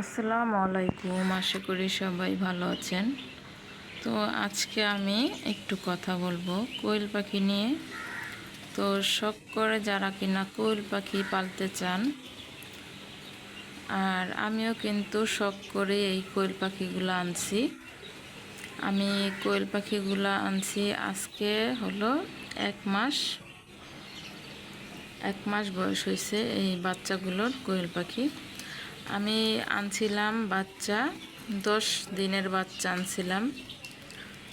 আসসালামু আলাইকুম, আশা করি সবাই ভালো আছেন। তো আজকে আমি একটু কথা বলব কোয়েল পাখি নিয়ে। তো শখ করে যারা কিনা কোয়েল পাখি পালতে চান, আর আমিও কিন্তু শখ করে এই কোয়েল পাখিগুলো আনছি। আমি কোয়েল পাখিগুলো আনছি আজকে হলো এক মাস এক মাস বয়স হয়েছে এই বাচ্চাগুলোর কোয়েল পাখি। আমি আনছিলাম বাচ্চা, দশ দিনের বাচ্চা আনছিলাম।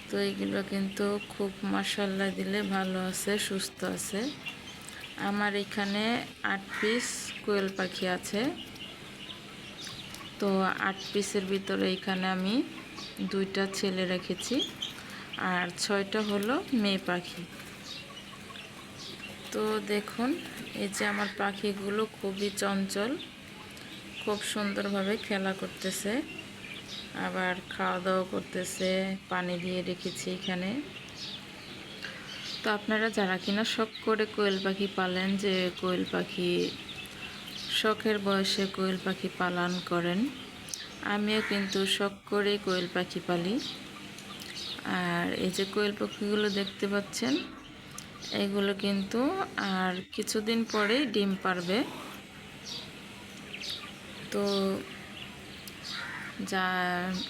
তো এইগুলো কিন্তু খুব মশাল্লা দিলে ভালো আছে, সুস্থ আছে। আমার এখানে আট পিস কোয়েল পাখি আছে। তো আট পিসের ভিতরে এখানে আমি দুইটা ছেলে রেখেছি আর ছয়টা হলো মেয়ে পাখি। তো দেখুন, এই যে আমার পাখিগুলো খুবই চঞ্চল। খুব সুন্দরভাবে খেলা করতেছে। আবার খাওয়া দাওয়া করতেছে, পানি দিয়ে রেখেছি এখানে। তো আপনারা যারা কিনা শখ করে কোয়েল পাখি পালেন যে কোয়েল পাখি, শখের বয়সে কোয়েল পাখি পালন করেন, আমিও কিন্তু শখ করে কোয়েল পাখি পালি। আর এই যে কোয়েল পাখিগুলো দেখতে পাচ্ছেন, এগুলো কিন্তু আর কিছুদিন পরেই ডিম পারবে। তো যা,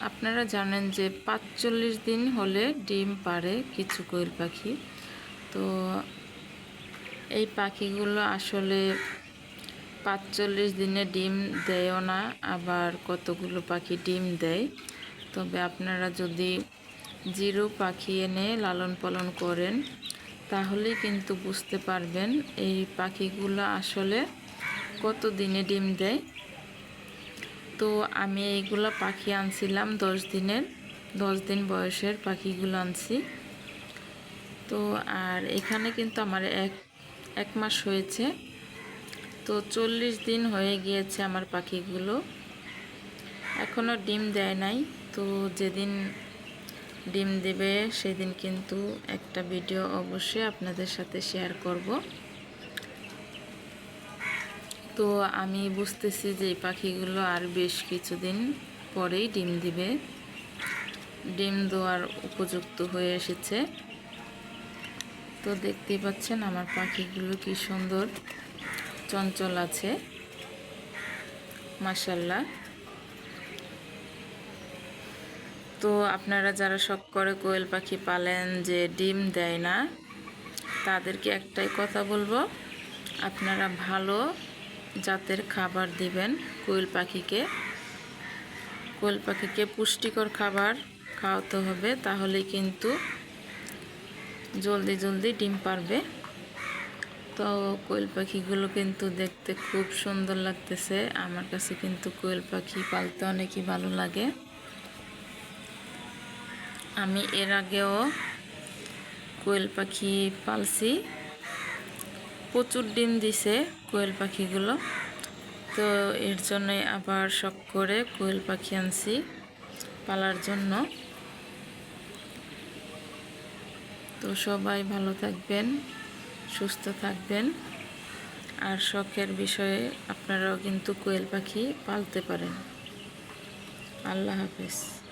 আপনারা জানেন যে পাঁচচল্লিশ দিন হলে ডিম পারে কিছু কোয়েল পাখি। তো এই পাখিগুলো আসলে পাঁচচল্লিশ দিনে ডিম দেয়ও না, আবার কতগুলো পাখি ডিম দেয়। তবে আপনারা যদি জিরো পাখি এনে লালন পালন করেন তাহলে কিন্তু বুঝতে পারবেন এই পাখিগুলো আসলে কত দিনে ডিম দেয়। তো আমি এইগুলো পাখি আনছিলাম দশ দিনের, দশ দিন বয়সের পাখিগুলো আনছি। তো আর এখানে কিন্তু আমার এক এক মাস হয়েছে। তো চল্লিশ দিন হয়ে গিয়েছে আমার পাখিগুলো। এখনও ডিম দেয় নাই। তো যেদিন ডিম দেবে সেদিন কিন্তু একটা ভিডিও অবশ্যই আপনাদের সাথে শেয়ার করব। তো আমি বুঝতেছি যে এই পাখিগুলো আর বেশ কিছুদিন পরেই ডিম দিবে। ডিম দেওয়ার উপযুক্ত হয়ে এসেছে। তো দেখতেই পাচ্ছেন আমার পাখিগুলো কি সুন্দর চঞ্চল আছে। মাসাল্লাহ তো আপনারা যারা শখ করে কোয়েল পাখি পালেন যে ডিম দেয় না, তাদেরকে একটাই কথা বলব, আপনারা ভালো জাতের খাবার দিবেন কোয়েল পাখিকে। কোয়েল পাখিকে পুষ্টিকর খাবার খাওয়াতে হবে, তাহলে কিন্তু জলদি জলদি ডিম পারবে। তো কোয়েল পাখিগুলো কিন্তু দেখতে খুব সুন্দর লাগতেছে। আমার কাছে কিন্তু কোয়েল পাখি পালতে অনেকই ভালো লাগে। আমি এর আগেও কোয়েল পাখি পালছি। প্রচুর ডিম দিছে। কোয়েল পাখিগুলো। তো এর জন্যই আবার শখ করে কোয়েল পাখি আনছি পালার জন্য। তো সবাই ভালো থাকবেন, সুস্থ থাকবেন। আর শখের বিষয়ে আপনারাও কিন্তু কোয়েল পাখি পালতে পারেন। আল্লাহ হাফেজ।